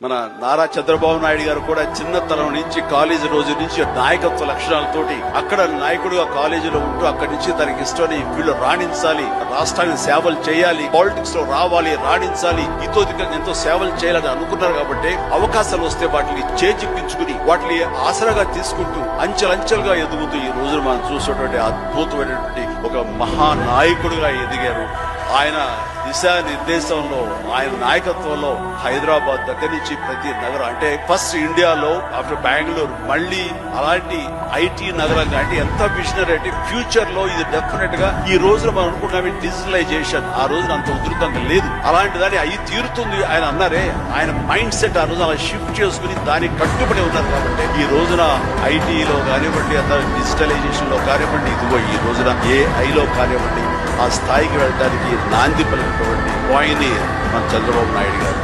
మన నారా చంద్రబాబు నాయుడు గారు కూడా చిన్నతనం నుంచి కాలేజీ రోజు నుంచి నాయకత్వ లక్షణాలతోటి అక్కడ నాయకుడుగా కాలేజీలో ఉంటూ అక్కడి నుంచి తనకి ఇష్టమని వీళ్ళు రాణించాలి రాష్ట్రానికి సేవలు చేయాలి పాలిటిక్స్లో రావాలి రాణించాలి ఇతోధికంగా ఎంతో సేవలు చేయాలని అనుకున్నారు కాబట్టి అవకాశాలు వస్తే వాటిని చేజిప్పించుకుని వాటిని ఆసరాగా తీసుకుంటూ అంచెలంచెలుగా ఎదుగుతూ ఈ రోజు మనం చూసినటువంటి అద్భుతమైనటువంటి ఒక మహానాయకుడిగా ఎదిగారు ఆయన దిశా నిర్దేశంలో ఆయన నాయకత్వంలో హైదరాబాద్ దగ్గర నుంచి ప్రతి నగరం అంటే ఫస్ట్ ఇండియాలో ఆఫ్టర్ బెంగళూరు మళ్ళీ అలాంటి ఐటీ నగరం అంటే ఎంత విజనరీ అంటే ఫ్యూచర్లో ఇది డెఫినెట్గా ఈ రోజున మనం అనుకున్నామే డిజిటలైజేషన్ ఆ రోజున అంత ఉధృతంగా లేదు. అలాంటి దాన్ని అయి తీరుతుంది ఆయన అన్నారే ఆయన మైండ్ సెట్ ఆ రోజు అలా షిఫ్ట్ చేసుకుని దానికి కట్టుబడి ఉన్నారు కాబట్టి ఈ రోజున ఐటీలో కానివ్వండి అంత డిజిటలైజేషన్లో కానివ్వండి ఇదిగో ఈ రోజున ఏఐలో ఐలో కానివ్వండి ఆ స్థాయికి వెళ్ళడానికి నాంది పలికినటువంటి పాయిని మన చంద్రబాబు నాయుడు గారు.